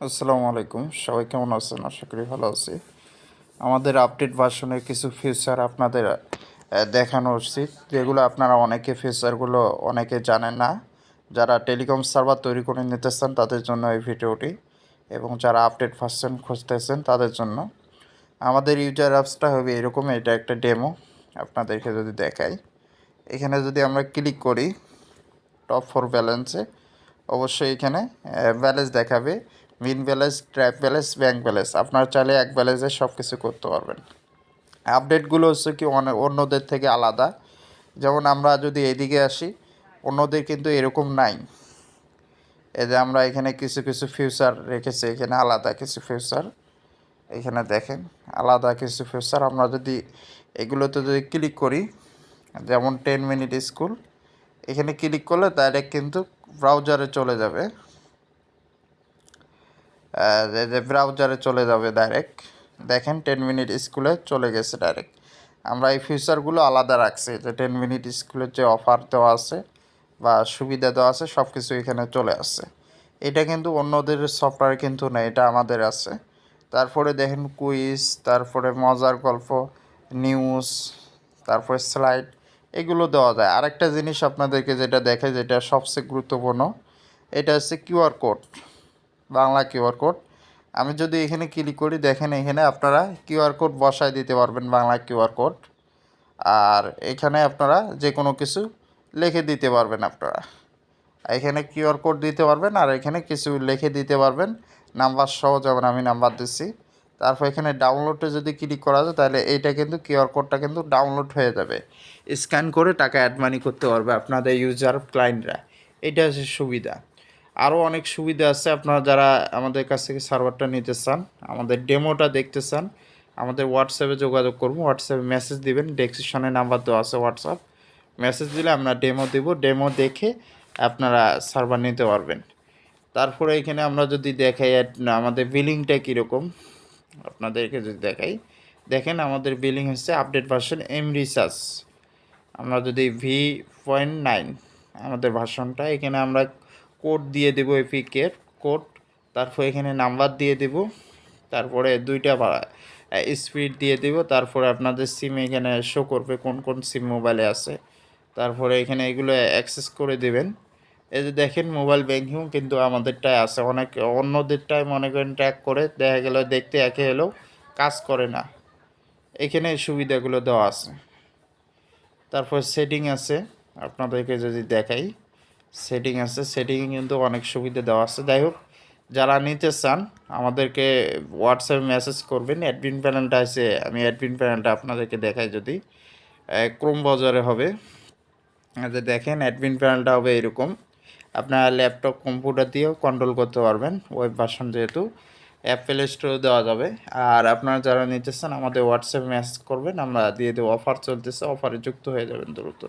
আসসালামু আলাইকুম। সবাই কেমন আছেন? আশা করি ভালো আছি। আমাদের আপডেট ভার্সনের কিছু ফিচার আপনাদের দেখানো উচিত যেগুলো আপনারা অনেকে ফিচারগুলো অনেকে জানেন না। যারা টেলিকম সার্ভার তৈরি করে নিতে চান তাদের জন্য এই ভিডিওটি এবং যারা আপডেট ভার্সন খুঁজতেছেন, তাদের জন্য। আমাদের ইউজার অ্যাপসটা হবে এরকম, এটা একটা ডেমো আপনাদেরকে যদি দেখাই। এখানে যদি আমরা ক্লিক করি টপ ফোর ব্যালেন্সে অবশ্যই এখানে ব্যালেন্স দেখাবে। Min balance, trap balance, bank balance. আপনারা চাইলে এক ব্যালেন্সে সব কিছু করতে পারবেন। আপডেটগুলো হচ্ছে কি অন্যদের থেকে আলাদা। যেমন আমরা যদি এদিকে আসি, অন্যদের কিন্তু এরকম নাই। এই যে আমরা এখানে কিছু কিছু ফিউচার রেখেছি, এখানে আলাদা কিছু ফিউচার এখানে দেখেন, আলাদা কিছু ফিউচার আমরা যদি এগুলোতে যদি ক্লিক করি, যেমন টেন মিনিট স্কুল এখানে ক্লিক করলে ডাইরেক্ট কিন্তু ব্রাউজারে চলে যাবে। ব্রাউজারে চলে যাবে ডাইরেক্ট দেখেন টেন মিনিট স্কুলে চলে গেছে ডাইরেক্ট আমরা এই ফিচারগুলো আলাদা রাখছি, যে টেন মিনিট স্কুলের যে অফার দেওয়া আছে বা সুবিধা দেওয়া আছে সব কিছু এখানে চলে আসছে। এটা কিন্তু অন্যদের সফটওয়্যার কিন্তু নেই, এটা আমাদের আছে। তারপরে দেখেন কুইজ তারপরে মজার গল্প নিউজ তারপরে স্লাইড এগুলো দেওয়া যায়। আরেকটা জিনিস আপনাদেরকে যেটা দেখে যেটা সবচেয়ে গুরুত্বপূর্ণ, এটা হচ্ছে QR code Bangla QR code. আমি যদি এখানে ক্লিক করি, দেখেন এখানে আপনারা কিউআর কোড বসায় দিতে পারবেন বাংলা কিউআর কোড। আর এখানে আপনারা যে কোনো কিছু লিখে দিতে পারবেন আপনারা। এখানে কিউআর কোড দিতে পারবেন আর এখানে কিছু লিখে দিতে পারবেন। নাম্বার সহ যেমন আমি নাম্বার দিচ্ছি তারপর এখানে ডাউনলোডে যদি ক্লিক করা যায়, তাহলে এইটা কিন্তু কিউআর কোডটা কিন্তু ডাউনলোড হয়ে যাবে। স্ক্যান করে টাকা অ্যাড মানি করতে পারবে আপনাদের ইউজার ক্লায়েন্টরা এটা হচ্ছে সুবিধা। আরও অনেক সুবিধা আছে। আপনারা যারা আমাদের কাছ থেকে সার্ভারটা নিতে চান, আমাদের ডেমোটা দেখতে চান, আমাদের হোয়াটসঅ্যাপে যোগাযোগ করব হোয়াটসঅ্যাপে মেসেজ দিবেন ডেসক্রিপশনে নাম্বার দেওয়া আছে হোয়াটসঅ্যাপ মেসেজ দিলে আমরা ডেমো দেবো। ডেমো দেখে আপনারা সার্ভার নিতে পারবেন। তারপরে এখানে আমরা যদি দেখাই আমাদের বিলিংটা কীরকম? আপনাদেরকে যদি দেখাই। দেখেন, আমাদের বিলিং হচ্ছে আপডেট ভার্সন এম রিসার্চ আমরা যদি ভি পয়েন্ট নাইন আমাদের ভার্সনটা এখানে আমরা কোড দিয়ে দেবো এপিকের কোড, তারপর এখানে নাম্বার দিয়ে দেব, তারপরে দুইটা স্পিড দিয়ে দেব, তারপরে আপনাদের সিম এখানে শো করবে কোন কোন সিম মোবাইলে আছে। তারপরে এখানে এগুলো অ্যাক্সেস করে দেবেন। এই যে দেখেন মোবাইল ব্যাঙ্কিং কিন্তু আমাদেরটায় আছে, অনেক অন্যদেরটায় মনে করেন ট্র্যাক করে, দেখা গেল দেখতে একে এলেও কাজ করে না। এখানে সুবিধাগুলো দেওয়া আছে। তারপর সেটিং আছে, আপনাদেরকে যদি দেখাই। সেটিং আছে সেটিংয়ে কিন্তু অনেক সুবিধা দেওয়া আছে। যাই হোক যারা নিতে চান, আমাদেরকে হোয়াটসঅ্যাপে মেসেজ করবেন। অ্যাডমিন প্যানেলটা আছে আমি অ্যাডমিন প্যানেলটা আপনাদেরকে দেখাই যদি। ক্রোম বাজারে হবে। যে দেখেন অ্যাডমিন প্যানেলটা হবে এরকম। আপনার ল্যাপটপ কম্পিউটার দিয়েও কন্ট্রোল করতে পারবেন ওয়েব ভার্সন যেহেতু। অ্যাপ প্লে স্টোরে দেওয়া যাবে। আর আপনারা যারা নিতে চান, আমাদের হোয়াটসঅ্যাপে মেসেজ করবেন, আমরা দিয়ে দেবো। অফার চলতেছে অফারে যুক্ত হয়ে যাবেন দ্রুত।